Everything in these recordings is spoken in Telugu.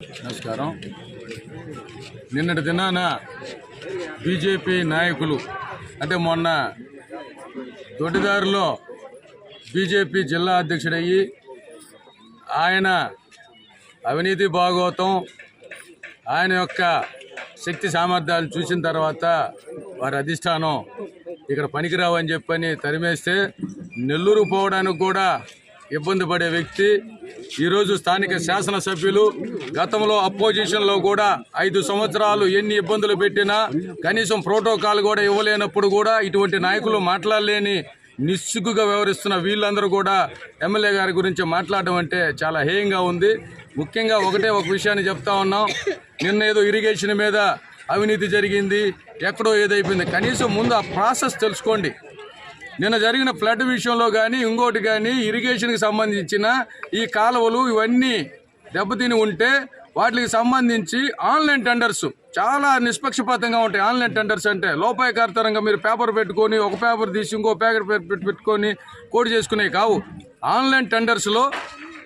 నమస్కారం. నిన్నటి దినాన బీజేపీ నాయకులు అంటే మొన్న దొడ్డిదారిలో బీజేపీ జిల్లా అధ్యక్షుడయ్యి ఆయన అవినీతి భాగవతం ఆయన యొక్క శక్తి సామర్థ్యాలు చూసిన తర్వాత వారి అధిష్టానం ఇక్కడ పనికిరావని చెప్పని తరిమేస్తే నెల్లూరు పోవడానికి కూడా ఇబ్బంది పడే వ్యక్తి ఈరోజు స్థానిక శాసనసభ్యులు గతంలో అపోజిషన్లో కూడా ఐదు సంవత్సరాలు ఎన్ని ఇబ్బందులు పెట్టినా కనీసం ప్రోటోకాల్ కూడా ఇవ్వలేనప్పుడు కూడా ఇటువంటి నాయకులు మాట్లాడలేని నిస్సుగ్గుగా వ్యవహరిస్తున్న వీళ్ళందరూ కూడా ఎమ్మెల్యే గారి గురించి మాట్లాడడం అంటే చాలా హేయంగా ఉంది. ముఖ్యంగా ఒకటే ఒక విషయాన్ని చెప్తా ఉన్నాం. నిన్న ఏదో ఇరిగేషన్ మీద అవినీతి జరిగింది ఎక్కడో ఏదైపోయింది. కనీసం ముందు ఆ ప్రాసెస్ తెలుసుకోండి. నిన్న జరిగిన ఫ్లడ్ విషయంలో కానీ ఇంకోటి కానీ ఇరిగేషన్కి సంబంధించిన ఈ కాలువలు ఇవన్నీ దెబ్బతిని ఉంటే వాటికి సంబంధించి ఆన్లైన్ టెండర్స్ చాలా నిష్పక్షపాతంగా ఉంటాయి. ఆన్లైన్ టెండర్స్ అంటే లోపాయకర్తరంగా మీరు పేపర్ పెట్టుకొని ఒక పేపర్ తీసి ఇంకో పేపర్ పెట్టుకొని కోడ్ చేసుకునే కావు. ఆన్లైన్ టెండర్స్లో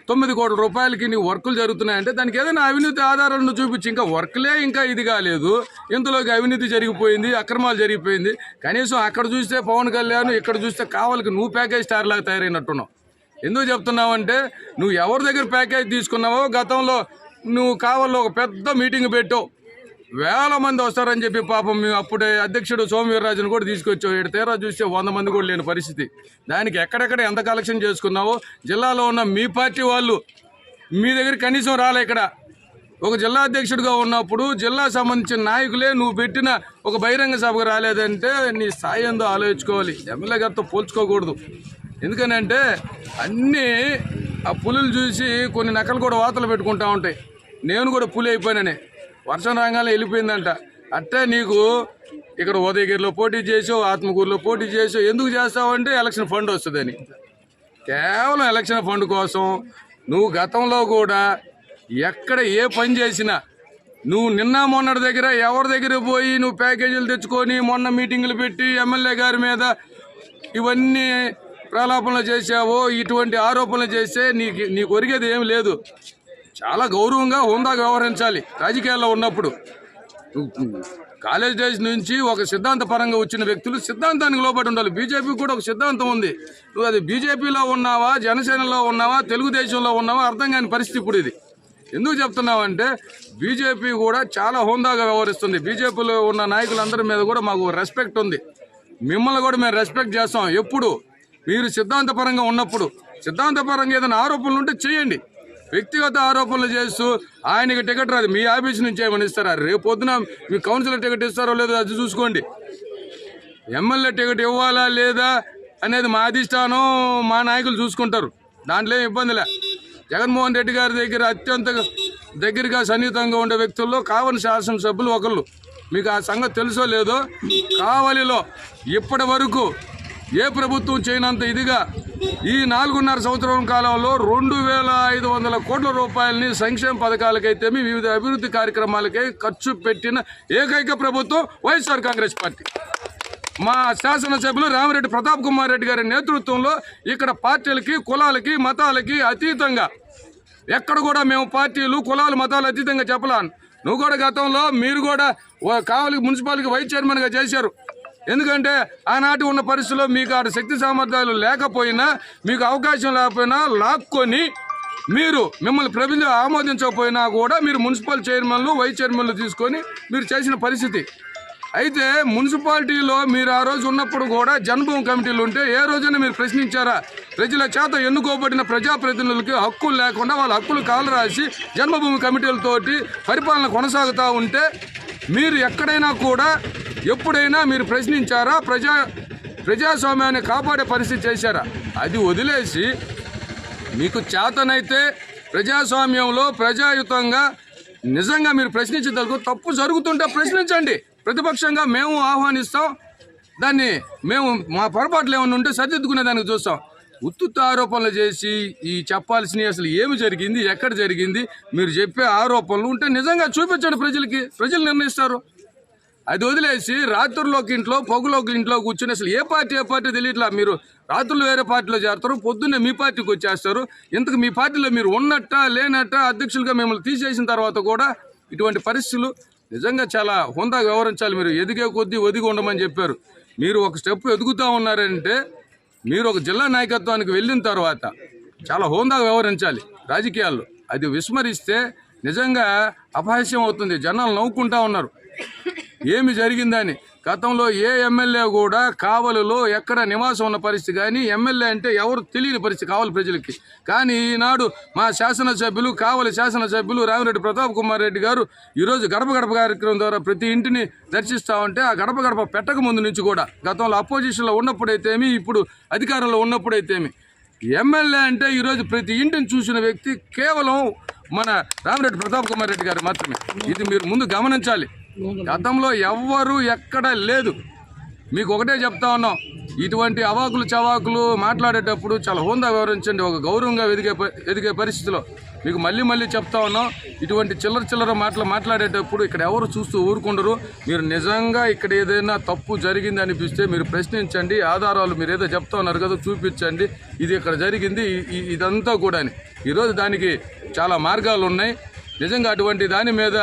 తొమ్మిది కోట్ల రూపాయలకి నీ వర్కులు జరుగుతున్నాయంటే దానికి ఏదైనా అవినీతి ఆధారాలను చూపించి. ఇంకా వర్క్లే ఇంకా ఇది కాలేదు. ఇంతలోకి అవినీతి జరిగిపోయింది అక్రమాలు జరిగిపోయింది. కనీసం అక్కడ చూస్తే పవన్ కళ్యాణ్ ఇక్కడ చూస్తే కావాలకి నువ్వు ప్యాకేజ్ స్టార్ లాగా తయారైనట్టున్నావు. ఎందుకు చెప్తున్నావంటే నువ్వు ఎవరి దగ్గర ప్యాకేజ్ తీసుకున్నావో గతంలో నువ్వు కావాలో ఒక పెద్ద మీటింగ్ పెట్టావు. వేల మంది వస్తారని చెప్పి పాపం మేము అప్పుడే అధ్యక్షుడు సోమవీర్రాజును కూడా తీసుకొచ్చావు ఇటు తీరా చూస్తే వంద మంది కూడా లేని పరిస్థితి. దానికి ఎక్కడెక్కడ ఎంత కలెక్షన్ చేసుకున్నావో జిల్లాలో ఉన్న మీ పార్టీ వాళ్ళు మీ దగ్గర కనీసం రాలే ఇక్కడ. ఒక జిల్లా అధ్యక్షుడిగా ఉన్నప్పుడు జిల్లా సంబంధించిన నాయకులే నువ్వు పెట్టిన ఒక బహిరంగ సభకు రాలేదంటే నీ స్థాయి ఏందో ఆలోచించుకోవాలి. ఎమ్మెల్యే గారితో పోల్చుకోకూడదు. ఎందుకనంటే అన్నీ ఆ పులులు చూసి కొన్ని నకలు కూడా వాతలు పెట్టుకుంటా ఉంటాయి. నేను కూడా పులి అయిపోయినానే. వర్షం రాగానే వెళ్ళిపోయిందంట. అట్టే నీకు ఇక్కడ ఉదయగిరిలో పోటీ చేసావు ఆత్మకూరులో పోటీ చేసావు. ఎందుకు చేస్తావంటే ఎలక్షన్ ఫండ్ వస్తుందని. కేవలం ఎలక్షన్ ఫండ్ కోసం నువ్వు గతంలో కూడా ఎక్కడ ఏ పని చేసినా నువ్వు నిన్న మొన్నటి దగ్గర ఎవరి దగ్గర పోయి నువ్వు ప్యాకేజీలు తెచ్చుకొని మొన్న మీటింగులు పెట్టి ఎమ్మెల్యే గారి మీద ఇవన్నీ ప్రలాపనలు చేసావో ఇటువంటి ఆరోపణలు చేస్తే నీకు నీకు ఒరిగేది ఏమి లేదు. చాలా గౌరవంగా హోందాగా వ్యవహరించాలి రాజకీయాల్లో ఉన్నప్పుడు. కాలేజ్ డేస్ నుంచి ఒక సిద్ధాంత పరంగా వచ్చిన వ్యక్తులు సిద్ధాంతానికి లోబడి ఉండాలి. బీజేపీ కూడా ఒక సిద్ధాంతం ఉంది. నువ్వు అది బీజేపీలో ఉన్నావా జనసేనలో ఉన్నావా తెలుగుదేశంలో ఉన్నావా అర్థం కాని పరిస్థితి ఇప్పుడు ఇది. ఎందుకు చెప్తున్నావంటే బీజేపీ కూడా చాలా హోందాగా వ్యవహరిస్తుంది. బీజేపీలో ఉన్న నాయకులందరి మీద కూడా మాకు రెస్పెక్ట్ ఉంది. మిమ్మల్ని కూడా మేము రెస్పెక్ట్ చేస్తాం. ఎప్పుడు? మీరు సిద్ధాంతపరంగా ఉన్నప్పుడు. సిద్ధాంతపరంగా ఏదైనా ఆరోపణలు ఉంటే చేయండి. వ్యక్తిగత ఆరోపణలు చేస్తూ ఆయనకి టికెట్ రాదు. మీ ఆఫీస్ నుంచి ఏమైనా ఇస్తారా? రేపు పొద్దున మీ కౌన్సిలర్ టికెట్ ఇస్తారో లేదో అది చూసుకోండి. ఎమ్మెల్యే టికెట్ ఇవ్వాలా లేదా అనేది మా అధిష్టానం మా నాయకులు చూసుకుంటారు. దాంట్లో ఏం ఇబ్బందిలే జగన్మోహన్ రెడ్డి గారి దగ్గర అత్యంత దగ్గరగా సన్నిహితంగా ఉండే వ్యక్తుల్లో కావని శాసనసభ్యులు ఒకళ్ళు. మీకు ఆ సంగతి తెలుసో లేదో? కావలిలో ఇప్పటి వరకు ఏ ప్రభుత్వం చేయనంత ఇదిగా ఈ నాలుగున్నర సంవత్సరం కాలంలో రెండు వేల ఐదు వందల కోట్ల రూపాయలని సంక్షేమ పథకాలకైతేమి వివిధ అభివృద్ధి కార్యక్రమాలకై ఖర్చు పెట్టిన ఏకైక ప్రభుత్వం వైఎస్ఆర్ కాంగ్రెస్ పార్టీ. మా శాసనసభ్యులు రామిరెడ్డి ప్రతాప్ కుమార్ రెడ్డి గారి నేతృత్వంలో ఇక్కడ పార్టీలకి కులాలకి మతాలకి అతీతంగా ఎక్కడ కూడా మేము పార్టీలు కులాలు మతాలు అతీతంగా చెప్పలా. నువ్వు కూడా గతంలో మీరు కూడా ఓ కావలి మున్సిపాలిటీ వైస్ చైర్మన్గా చేశారు. ఎందుకంటే ఆనాటి ఉన్న పరిస్థితుల్లో మీకు ఆడ శక్తి సామర్థ్యాలు లేకపోయినా మీకు అవకాశం లేకపోయినా లాక్కొని మీరు మిమ్మల్ని ప్రభుత్వం ఆమోదించకపోయినా కూడా మీరు మున్సిపల్ చైర్మన్లు వైస్ చైర్మన్లు తీసుకొని మీరు చేసిన పరిస్థితి. అయితే మున్సిపాలిటీలో మీరు ఆ రోజు ఉన్నప్పుడు కూడా జన్మభూమి కమిటీలు ఉంటే ఏ రోజైనా మీరు ప్రశ్నించారా? ప్రజల చేత ఎన్నుకోబడిన ప్రజాప్రతినిధులకి హక్కులు లేకుండా వాళ్ళ హక్కులు కాలు రాసి జన్మభూమి కమిటీలతోటి పరిపాలన కొనసాగుతూ ఉంటే మీరు ఎక్కడైనా కూడా ఎప్పుడైనా మీరు ప్రశ్నించారా? ప్రజా ప్రజాస్వామ్యాన్ని కాపాడే పరిస్థితి చేశారా? అది వదిలేసి మీకు చేతనైతే ప్రజాస్వామ్యంలో ప్రజాయుతంగా నిజంగా మీరు ప్రశ్నించదలుగు తప్పు జరుగుతుంటే ప్రశ్నించండి. ప్రతిపక్షంగా మేము ఆహ్వానిస్తాం. దాన్ని మేము మా పొరపాట్లు ఏమైనా ఉంటే సరిదిద్దుకునే దానికి చూస్తాం. ఉత్తుత్త ఆరోపణలు చేసి ఈ చెప్పాల్సినవి అసలు ఏమి జరిగింది? ఎక్కడ జరిగింది? మీరు చెప్పే ఆరోపణలు ఉంటే నిజంగా చూపించండి ప్రజలకి. ప్రజలు నిర్ణయిస్తారు. అది వదిలేసి రాత్రుల్లోకి ఇంట్లో పొగులోకి ఇంట్లో కూర్చుని అసలు ఏ పార్టీ ఏ పార్టీ తెలియట్లా మీరు? రాత్రులు వేరే పార్టీలో చేరతారు పొద్దున్నే మీ పార్టీకి వచ్చేస్తారు. ఇంతకు మీ పార్టీలో మీరు ఉన్నట్ట లేనట్ట అధ్యక్షులుగా మిమ్మల్ని తీసేసిన తర్వాత కూడా ఇటువంటి పరిస్థితులు నిజంగా చాలా హుందాగా వ్యవహరించాలి మీరు. ఎదిగే కొద్దీ ఒదిగి ఉండమని చెప్పారు. మీరు ఒక స్టెప్ ఎదుగుతూ ఉన్నారంటే మీరు ఒక జిల్లా నాయకత్వానికి వెళ్ళిన తర్వాత చాలా హోందాగా వ్యవహరించాలి రాజకీయాల్లో. అది విస్మరిస్తే నిజంగా అపహాస్యం అవుతుంది. జనాలు నవ్వుకుంటా ఉన్నారు. ఏమి జరిగిందని? గతంలో ఏ ఎమ్మెల్యే కూడా కావలిలో ఎక్కడ నివాసం ఉన్న పరిస్థితి కానీ ఎమ్మెల్యే అంటే ఎవరు తెలియని పరిస్థితి కావాలి ప్రజలకి. కానీ ఈనాడు మా శాసనసభ్యులు కావలి శాసనసభ్యులు రామిరెడ్డి ప్రతాప్ కుమార్ రెడ్డి గారు ఈరోజు గడప గడప కార్యక్రమం ద్వారా ప్రతి ఇంటిని దర్శిస్తూ ఉంటే ఆ గడప గడప పెట్టక ముందు నుంచి కూడా గతంలో అపోజిషన్లో ఉన్నప్పుడైతేమి ఇప్పుడు అధికారంలో ఉన్నప్పుడైతేమి. ఎమ్మెల్యే అంటే ఈరోజు ప్రతి ఇంటిని చూసిన వ్యక్తి కేవలం మన రామిరెడ్డి ప్రతాప్ కుమార్ రెడ్డి గారు మాత్రమే. ఇది మీరు ముందు గమనించాలి. గతంలో ఎవ్వరూ ఎక్కడ లేదు. మీకు ఒకటే చెప్తా ఉన్నాం ఇటువంటి అవాకులు చవాకులు మాట్లాడేటప్పుడు చాలా హోందా వివరించండి ఒక గౌరవంగా ఎదిగే ఎదిగే పరిస్థితిలో. మీకు మళ్ళీ మళ్ళీ చెప్తా ఉన్నాం ఇటువంటి చిల్లర చిల్లర మాటలు మాట్లాడేటప్పుడు ఇక్కడ ఎవరు చూస్తూ ఊరుకుండరు. మీరు నిజంగా ఇక్కడ ఏదైనా తప్పు జరిగింది అనిపిస్తే మీరు ప్రశ్నించండి ఆధారాలు మీరు ఏదో చెప్తా ఉన్నారు కదా చూపించండి. ఇది ఇక్కడ జరిగింది ఇదంతా కూడా ఈరోజు దానికి చాలా మార్గాలు ఉన్నాయి నిజంగా అటువంటి దాని మీద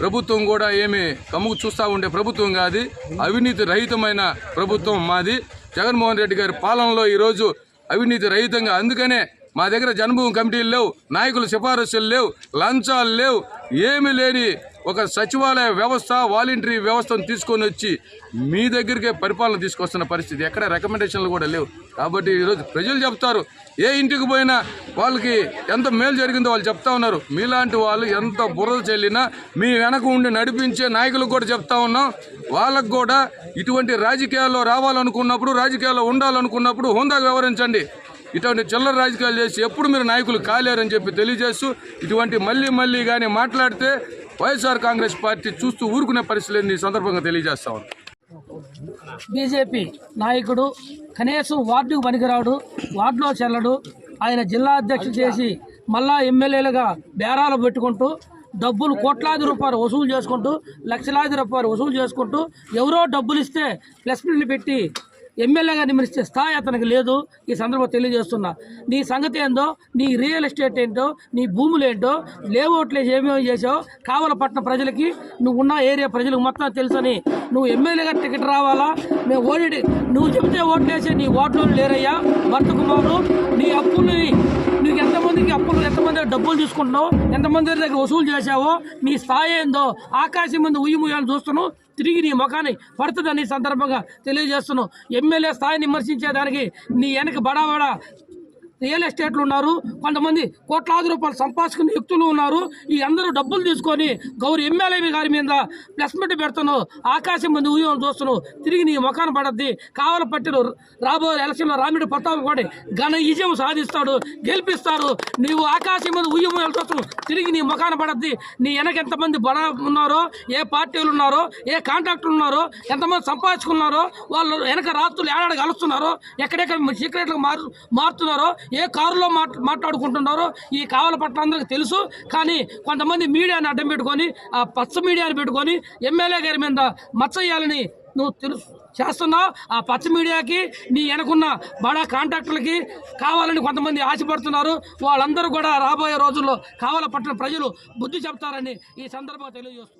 ప్రభుత్వం కూడా ఏమి కమ్ముకు చూస్తూ ఉండే ప్రభుత్వం కాదు అవినీతి రహితమైన ప్రభుత్వం మాది. జగన్మోహన్ రెడ్డి గారి పాలనలో ఈరోజు అవినీతి రహితంగా అందుకనే మా దగ్గర జన్మభూమి కమిటీలు లేవు నాయకుల సిఫారసులు లేవు లంచాలు లేవు ఏమీ లేని ఒక సచివాలయ వ్యవస్థ వాలంటరీ వ్యవస్థను తీసుకొని వచ్చి మీ దగ్గరికే పరిపాలన తీసుకొస్తున్న పరిస్థితి. ఎక్కడ రికమెండేషన్లు కూడా లేవు. కాబట్టి ఈరోజు ప్రజలు చెప్తారు ఏ ఇంటికి పోయినా వాళ్ళకి ఎంత మేలు జరిగిందో వాళ్ళు చెప్తా ఉన్నారు. మీలాంటి వాళ్ళు ఎంత బురద చెల్లినా మీ వెనక ఉండి నడిపించే నాయకులకు కూడా చెప్తా ఉన్నాం. వాళ్ళకు కూడా ఇటువంటి రాజకీయాల్లో రావాలనుకున్నప్పుడు రాజకీయాల్లో ఉండాలనుకున్నప్పుడు హోందాగా వ్యవహరించండి. ఇటువంటి చిల్లర రాజకీయాలు చేసి ఎప్పుడు మీరు నాయకులు కాలేరని చెప్పి తెలియజేస్తూ ఇటువంటి మళ్ళీ మళ్ళీ కానీ మాట్లాడితే వైఎస్ఆర్ కాంగ్రెస్ పార్టీ చూస్తూ ఊరుకునే పరిస్థితి ఈ సందర్భంగా తెలియజేస్తా బీజేపీ నాయకుడు కనీసం వార్డుకు పనికిరాడు వార్డులో చెల్లడు. ఆయన జిల్లా అధ్యక్షుడు చేసి మళ్ళా ఎమ్మెల్యేలుగా బేరాలు పెట్టుకుంటూ డబ్బులు కోట్లాది రూపాయలు వసూలు చేసుకుంటూ లక్షలాది రూపాయలు వసూలు చేసుకుంటూ ఎవరో డబ్బులు ఇస్తే ప్లస్ పెట్టి ఎమ్మెల్యేగా నిమిరిస్తే స్థాయి అతనికి లేదు. ఈ సందర్భంగా తెలియజేస్తున్నా. నీ సంగతి ఏందో నీ రియల్ ఎస్టేట్ ఏంటో నీ భూములు ఏంటో లేఅవుట్లు ఏమేమి చేసావు కావలపట్నం ప్రజలకి నువ్వు ఉన్న ఏరియా ప్రజలకు మొత్తం తెలుసని. నువ్వు ఎమ్మెల్యేగా టికెట్ రావాలా? మేము ఓడి నువ్వు చెప్తే ఓట్లేసే నీ ఓట్లు లేరయ్యా. భర్త కుమారు నీ అప్పుల్ని డబ్బులు తీసుకుంటున్నావు? ఎంతమంది దగ్గర వసూలు చేశావో? నీ స్థాయి ఏందో? ఆకాశం ముందు ఉయ్యి ముయ్యాలని చూస్తున్నావు? తిరిగి నీ ముఖాన్ని పడుతుందని సందర్భంగా తెలియజేస్తున్నావు. ఎమ్మెల్యే స్థాయిని విమర్శించేదానికి నీ వెనక బడా బడా రియల్ ఎస్టేట్లు ఉన్నారు. కొంతమంది కోట్లాది రూపాయలు సంపాదించుకునే వ్యక్తులు ఉన్నారు. ఈ అందరూ డబ్బులు తీసుకొని గౌరవ ఎమ్మెల్యే గారి మీద ప్లస్మెంట్ పెడుతున్నావు ఆకాశం మంది ఉయ్యం చూస్తున్నావు తిరిగి నీ ముఖాన్ని పడద్ది. కావల పట్టిన రాబోయే ఎలక్షన్లో రామిడి ప్రతాప్ కూడా ఘన విజయం సాధిస్తాడు. గెలిపిస్తారు నీవు ఆకాశం మీద ఉయ్యం తిరిగి నీ ముఖాన పడద్ది. నీ వెనక ఎంతమంది బడా ఉన్నారో ఏ పార్టీలు ఉన్నారో ఏ కాంట్రాక్టర్లు ఉన్నారో ఎంతమంది సంపాదించుకున్నారో వాళ్ళు వెనక రాత్రులు ఏడాడు కలుస్తున్నారో ఎక్కడెక్కడ సీక్రెట్గా మారు మారుతున్నారో ఏ కారులో మాట్లాడుకుంటున్నారో ఈ కావల పట్ల అందరికీ తెలుసు. కానీ కొంతమంది మీడియాని అడ్డం పెట్టుకొని ఆ పచ్చ మీడియాని పెట్టుకొని ఎమ్మెల్యే గారి మీద మచ్చయ్యాలని నువ్వు తెలుసు చేస్తున్నావు. ఆ పచ్చ మీడియాకి నీ వెనకున్న బడా కాంట్రాక్టర్లకి కావాలని కొంతమంది ఆశపడుతున్నారు. వాళ్ళందరూ కూడా రాబోయే రోజుల్లో కావాల పట్టిన ప్రజలు బుద్ధి చెప్తారని ఈ సందర్భంగా తెలియజేస్తున్నారు